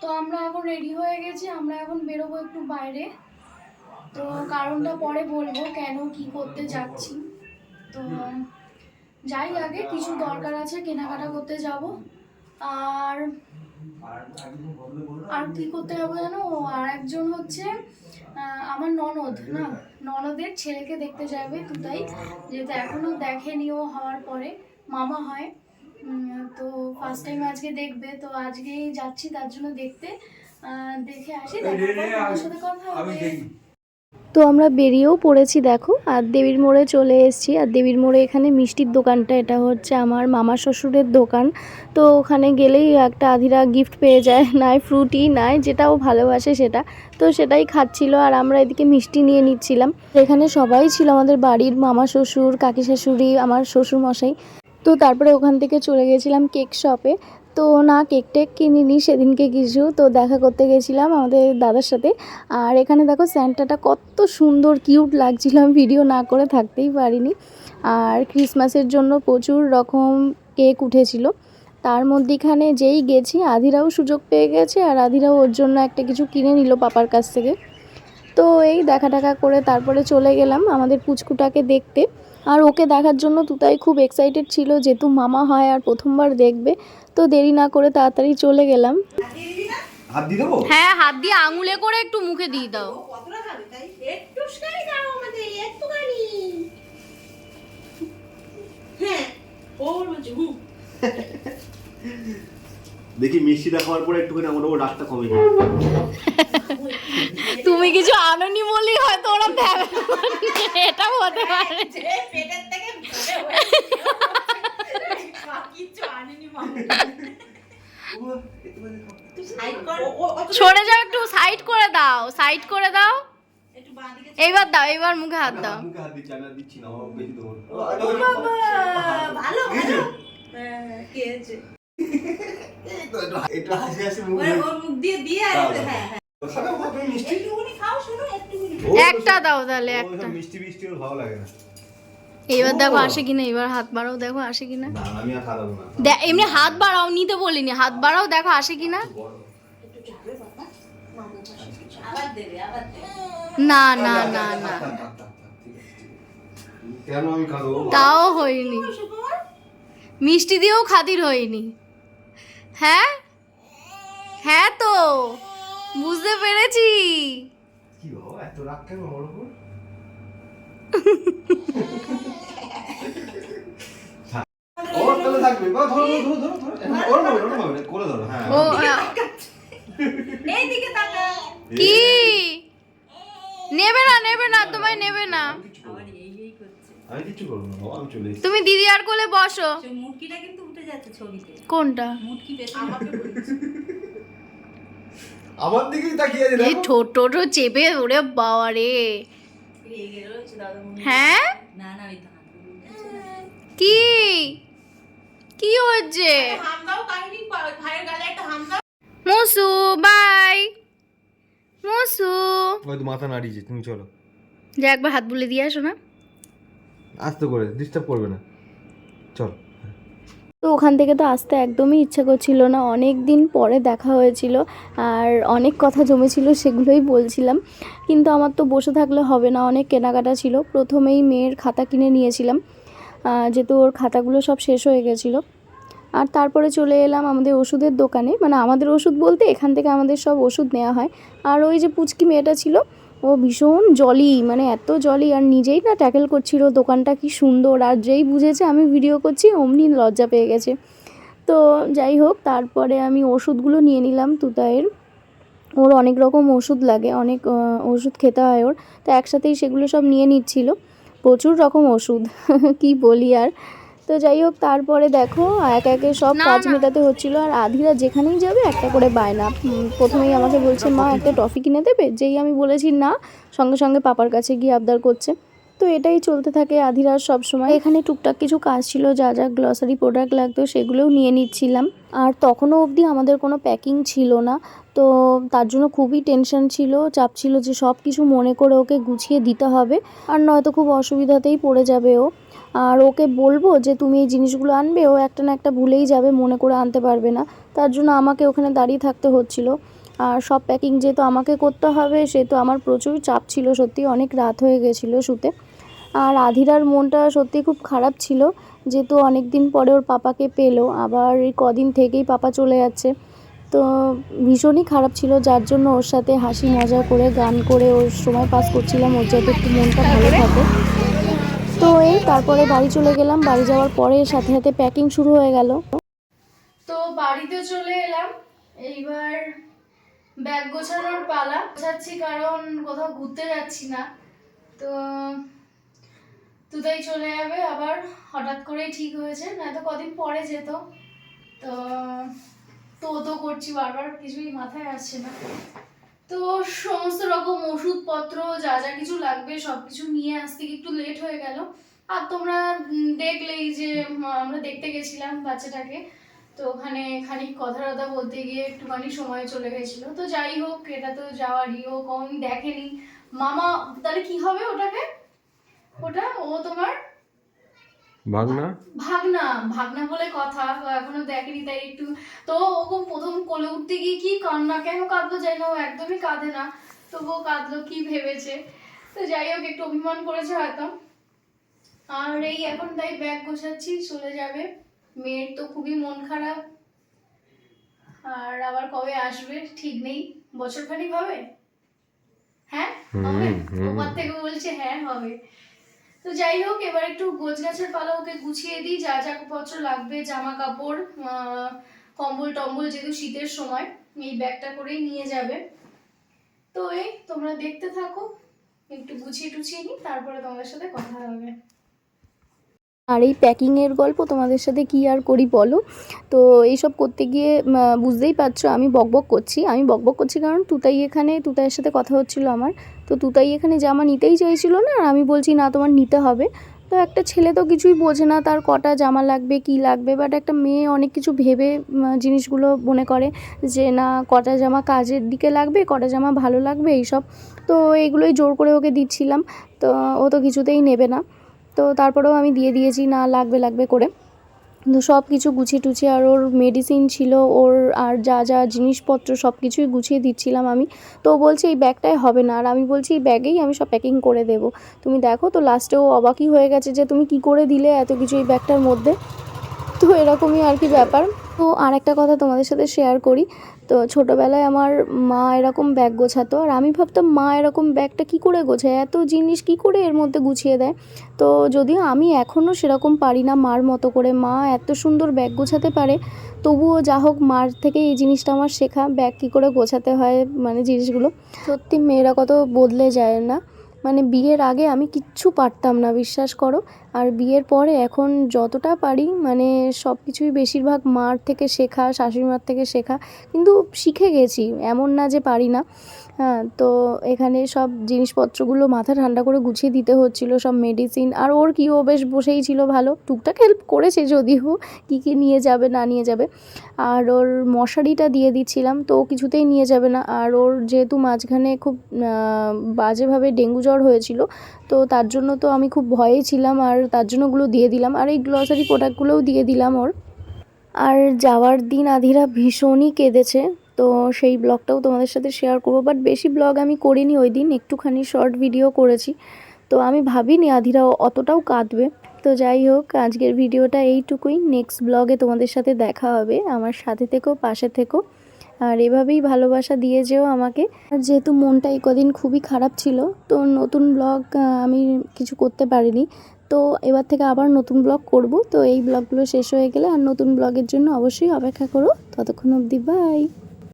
তো আমরা এখন রেডি হয়ে গেছি, আমরা এখন বেরোবো একটু বাইরে। তো কারণটা পরে বলব কেন, কি করতে যাচ্ছি। তো যাই আগে, কিছু দরকার আছে, কেনাকাটা করতে যাব। আর আর কি করতে যাব জানো? আর একজন হচ্ছে আমার ননদ, না? ননদের ছেলেকে দেখতে যাবে তুতাই যেহেতু এখনও দেখেনি ও হওয়ার পরে, মামা হয়। তো ফার্স্ট টাইম আজকে দেখবে তো আজকেই যাচ্ছি তার জন্য দেখতে। দেখে আসি দেখার সাথে কথা হবে। তো আমরা বেরিয়েও পড়েছি দেখো। আর দেবীর মোড়ে চলে এসেছি। আর দেবীর মোড়ে এখানে মিষ্টির দোকানটা এটা হচ্ছে আমার মামা শ্বশুরের দোকান। তো ওখানে গেলেই একটা আধিরা গিফট পেয়ে যায় নাই ফ্রুটি নাই যেটা ও ভালোবাসে সেটা। তো সেটাই খাচ্ছিল আর আমরা এদিকে মিষ্টি নিয়ে নিচ্ছিলাম। এখানে সবাই ছিল আমাদের বাড়ির মামা শ্বশুর কাকি শাশুড়ি আমার শ্বশুর মশাই তো তারপরে ওখান থেকে চলে গেছিলাম কেক শপে। তো না কেক টেক কিনিনি, সেদিনকে কিছু তো দেখা করতে গেছিলাম আমাদের দাদার সাথে। আর এখানে দেখো স্যান্টাটা কত সুন্দর, কিউট লাগছিল। আমি ভিডিও না করে থাকতেই পারিনি। আর ক্রিসমাসের জন্য প্রচুর রকম কেক উঠেছিল। তার মধ্যেখানে যেই গেছি, আধিরাও সুযোগ পেয়ে গেছে। আর আধিরাও ওর জন্য একটা কিছু কিনে নিল পাপার কাছ থেকে। তো এই দেখা টাকা করে তারপরে চলে গেলাম আমাদের পুচকুটাকে দেখতে। আর ওকে দেখার জন্য তুতাই খুব এক্সাইটেড ছিল যেহেতু মামা হয় আর প্রথমবার দেখবে। তো দেরি না করে তাড়াতাড়ি চলে গেলাম। হাত দিয়ে দেবো? হ্যাঁ হাত দিয়ে আঙুলে করে একটু মুখে দিয়ে দাও। হ্যাঁ দেখি মিষ্টিটা খাওয়ার পরে একটুখানি আমার ওপর রাগটা কমে যায় তুমি কিছু আনোনি বলেই হয়তো ওরা ভেবে এটা হতে পারে। সরে যাও একটু সাইড করে দাও সাইড করে দাও। এইবার দাও। এইবার মুখে হাত দাও। মুখে হাত দিচ্ছি আমি দিচ্ছি না আমার বেশি দেবো ভালো ভালো। হ্যাঁ, কে আছে? একটু হাসি হাসি মুখ ওর ওর মুখ দিয়ে দিয়ে আর দাও। হ্যাঁ হ্যাঁ। মিষ্টি। খাও শোনো একটা তাহলে একটা। ওসব মিষ্টি মিষ্টি ওর ভালো লাগে না। এইবার দেখো আসে কিনা এবার হাত বাড়াও দেখো আসে কিনা। না আমি আর খাওয়াবো না। দে- এমনি হাত বাড়াও নিতে বলিনি। হাত বাড়াও দেখো আসে কিনা। না না না না। তাও হয়নি। মিষ্টি দিয়েও খাতির হয়নি। হ্যাঁ? হ্যাঁ তো। বুঝতে পেরেছি। কি বাবা এত রাগ কেন আমার উপর ও তাহলে থাকবে। বা ধরো ধরো ধরো ধরো। ওর নামে ওর নামে করে ধরো হ্যাঁ। ও এইদিকে তাকা কি? নেবে না নেবে না তোমায় নেবে না। আমি করব না। আমি বাবা চলে এসেছি। তুমি দিদি আর কোলে বসো। মুটকিটা কিন্তু উঠে যাচ্ছে ছবিতে। কোনটা? মুটকি পেছনে। আমাকে আমার দিকেই তাকিয়ে আছে এই দেখো। ঠোঁট টোটো চেপে ওরে বাবা রে হয়। না না ওই। কি? কি হচ্ছে? মুসু বাই। মুসু। ওই মাথা নাড়িয়েছে তুমি চলো। যে একবার হাত বুলে দিয়ে আসো না। আস্তে করে ডিস্টার্ব করবে না। চল। তো ওখান থেকে তো আসতে একদমই ইচ্ছা করছিল না। অনেক দিন পরে দেখা হয়েছিল আর অনেক কথা জমেছিল, সেগুলোই বলছিলাম। কিন্তু আমার তো বসে থাকলে হবে না, অনেক কেনাকাটা ছিল। প্রথমেই মেয়ের খাতা কিনে নিয়েছিলাম। যেহেতু ওর খাতাগুলো সব শেষ হয়ে গেছিল। আর তারপরে চলে এলাম আমাদের ওষুধের দোকানে। মানে আমাদের ওষুধ বলতে এখান থেকে আমাদের সব ওষুধ নেওয়া হয়। আর ওই যে পুচকি মেয়েটা ছিল ও ভীষণ জলি মানে এত জলি আর নিজেই না ট্যাকেল করছিল, দোকানটা কি সুন্দর, আর যেই বুঝেছে আমি ভিডিও করছি, অমনি লজ্জা পেয়ে গেছে। তো যাই হোক, তারপরে আমি ওষুধগুলো নিয়ে নিলাম তুতায়ের ওর অনেক রকম ওষুধ লাগে, অনেক ওষুধ খেতে হয় ওর। তো একসাথেই সেগুলো সব নিয়ে নিচ্ছিল। প্রচুর রকম ওষুধ, কি বলি আর। তো যাই হোক তারপরে দেখো এক একে সব কাজ মেটাতে হচ্ছিল। আর আধিরা যেখানেই যাবে একটা করে বায়না। প্রথমেই আমাকে বলছে মা একটা টফি কিনে দেবে? যেই আমি বলেছি না। সঙ্গে সঙ্গে পাপার কাছে গিয়ে আবদার করছে। তো এটাই চলতে থাকে আধিরার সব সময়। এখানে টুকটাক কিছু কাজ ছিল যা যা গ্লসারি প্রোডাক্ট লাগতো সেগুলোও নিয়ে নিচ্ছিলাম। আর তখনও অবধি আমাদের কোনো প্যাকিং ছিল না। তো তার জন্য খুবই টেনশন ছিল চাপ ছিল যে সব কিছু মনে করে ওকে গুছিয়ে দিতে হবে। আর নয়তো খুব অসুবিধাতেই পড়ে যাবে ও। আর ওকে বলব যে তুমি এই জিনিসগুলো আনবে, ও একটা না একটা ভুলেই যাবে, মনে করে আনতে পারবে না। তার জন্য আমাকে ওখানে দাঁড়িয়ে থাকতে হচ্ছিল। আর সব প্যাকিং যেহেতু আমাকে করতে হবে, সেহেতু আমার প্রচুর চাপ ছিল, সত্যি অনেক রাত হয়ে গেছিল শুতে। আর আধিরার মনটা সত্যি খুব খারাপ ছিল, যেহেতু অনেক দিন পরে ওর পাপাকে পেল, আবার এই কদিন থেকেই পাপা চলে যাচ্ছে। তো ভীষণই খারাপ ছিল, যার জন্য ওর সাথে হাসি মজা করে, গান করে ওর সময় পাস করছিলাম, ওর যাতে একটু মনটা ভালো থাকে। তো এই, তারপরে বাড়ি চলে গেলাম। বাড়ি যাওয়ার পরে সাথে সাথে প্যাকিং শুরু হয়ে গেল। তো বাড়িতে চলে এলাম। এইবার ব্যাগ গোছানোর পালা। গোছাচ্ছি কারণ কোথাও ঘুরতে যাচ্ছি না। তো তুদাই চলে যাবে। আবার হঠাৎ করেই ঠিক হয়েছে। না তো কদিন পরে যেত। তো তো তো করছি বারবার। কিছুই মাথায় আসছে না। তো সমস্ত রকম ওষুধপত্র, যা যা কিছু লাগবে সব কিছু নিয়ে আসতে একটু লেট হয়ে গেল। আর তোমরা দেখলেই যে আমরা দেখতে গেছিলাম বাচ্চাটাকে। তো ওখানে খানিক কথা টথা বলতে গিয়ে একটুখানি সময় চলে গেছিল। তো যাই হোক, এটা তো যাওয়ারই, ও দেখেনি। মামা, তাহলে কি হবে ওটাকে? ওটা, ও তোমার ভাগনা? ভাগনা ভাগনা বলে কথা ও এখনও দেখেনি তাই একটু তো ওকে প্রথম কোলে উঠতে গিয়ে কি কান্না কেন কাঁদলো যাই না ও একদমই কাঁদে না তবুও কাঁদলো কি ভেবেছে? তো যাই হোক একটু অভিমান করেছে হয়তো। আর এই এখন তাই ব্যাগ গোছাচ্ছি চলে যাবে। মেয়ের তো খুবই মন খারাপ। আর আবার কবে আসবে ঠিক নেই। বছর খানিক হবে? হ্যাঁ হবে? হুম। থেকে বলছে হ্যাঁ হবে। তো যাই হোক, এবার একটু গোছ গাছের পালা ওকে গুছিয়ে দিই, যা যা পত্র লাগবে জামা কাপড় কম্বল টম্বল যেহেতু শীতের সময়, এই ব্যাগটা করেই নিয়ে যাবে। তো এই তোমরা দেখতে থাকো, একটু গুছিয়ে টুছিয়ে নিই, তারপরে তোমাদের সাথে কথা হবে। আর এই প্যাকিংয়ের গল্প তোমাদের সাথে কি আর করি বলো? তো এইসব করতে গিয়ে বুঝতেই পারছ আমি বকবক করছি। আমি বকবক করছি কারণ তুতাই এখানে, তুতাইয়ের সাথে কথা হচ্ছিল আমার। তো তুতাই এখানে জামা নিতেই চাইছিল না, আর আমি বলছি, না, তোমার নিতে হবে। তো একটা ছেলে তো কিছুই বোঝে না, তার কটা জামা লাগবে, কি লাগবে। বাট একটা মেয়ে অনেক কিছু ভেবে জিনিসগুলো মনে করে যে, না, কটা জামা কাজের দিকে লাগবে, কটা জামা ভালো লাগবে, এইসব। তো এইগুলোই জোর করে ওকে দিচ্ছিলাম। তো ও তো কিছুতেই নেবে না। তো তারপরেও আমি দিয়ে দিয়েছি, না লাগবে লাগবে করে। তো সব কিছু গুছিয়ে টুছিয়ে আর ওর মেডিসিন ছিল, ওর আর যা যা জিনিসপত্র সব কিছুই গুছিয়ে দিচ্ছিলাম আমি। তো বলছে, এই ব্যাগটাই হবে না। আর আমি বলছি, এই ব্যাগেই আমি সব প্যাকিং করে দেবো। তুমি দেখো তো লাস্টে ও অবাকই হয়ে গেছে যে, তুমি কি করে দিলে এত কিছু এই ব্যাগটার মধ্যে? তো এরকমই আর কি ব্যাপার। তো আর একটা কথা তোমাদের সাথে শেয়ার করি। তো ছোটোবেলায় আমার মা এরকম ব্যাগ গোছাতো। আর আমি ভাবতাম, মা, এরকম ব্যাগটা কি করে গোছায়? এত জিনিস কি করে এর মধ্যে গুছিয়ে দেয়? তো যদিও আমি এখনও সেরকম পারি না মার মতো করে। মা এত সুন্দর ব্যাগ গোছাতে পারে, তবুও যা হোক মার থেকে এই জিনিসটা আমার শেখা। ব্যাগ কী করে গোছাতে হয় মানে জিনিসগুলো। সত্যি মেয়েরা কত বদলে যায় না। মানে বিয়ের আগে আমি কিচ্ছু পারতাম না, বিশ্বাস করো। আর বিয়ের পরে এখন যতটা পারি মানে সব কিছুই বেশিরভাগ মার থেকে শেখা শাশুড়ি মার থেকে শেখা, কিন্তু শিখে গেছি। এমন না যে পারি না। হ্যাঁ তো এখানে সব জিনিসপত্রগুলো মাথা ঠান্ডা করে গুছিয়ে দিতে হচ্ছিল, সব মেডিসিন আর ওর কি, ও বেশ বসেই ছিল ভালো। টুকটাক হেল্প করেছে যদিও, কী কী নিয়ে যাবে, না নিয়ে যাবে। আর ওর মশারিটা দিয়ে দিচ্ছিলাম, তো ও কিছুতেই নিয়ে যাবে না। আর ওর যেহেতু মাঝখানে খুব বাজেভাবে ডেঙ্গু জ্বর হয়েছিল, তো তার জন্য তো আমি খুব ভয়েই ছিলাম, আর তার জন্য ওগুলো দিয়ে দিলাম। আর এই গ্লসারি প্রোডাক্টগুলোও দিয়ে দিলাম ওর। আর যাওয়ার দিন আধিরা ভীষণই কেঁদেছে। তো সেই ব্লগটাও তোমাদের সাথে শেয়ার করব বাট বেশি ব্লগ আমি করিনি ওই দিন একটুখানি শর্ট ভিডিও করেছি। তো আমি ভাবিনি আধিরা অতটাও কাঁদবে। তো যাই হোক, আজকের ভিডিওটা এইটুকুই। নেক্সট ব্লগে তোমাদের সাথে দেখা হবে। আমার সাথে থেকো, পাশে থেকো। আর এভাবেই ভালোবাসা দিয়ে যেও আমাকে। আর যেহেতু মনটা এই কদিন খুবই খারাপ ছিল, তো নতুন ব্লগ আমি কিছু করতে পারিনি। তো এবার থেকে আবার নতুন ব্লগ করব। তো এই ব্লগগুলো শেষ হয়ে গেলে আর নতুন ব্লগের জন্য অবশ্যই অপেক্ষা করো। ততক্ষণ অবধি বাই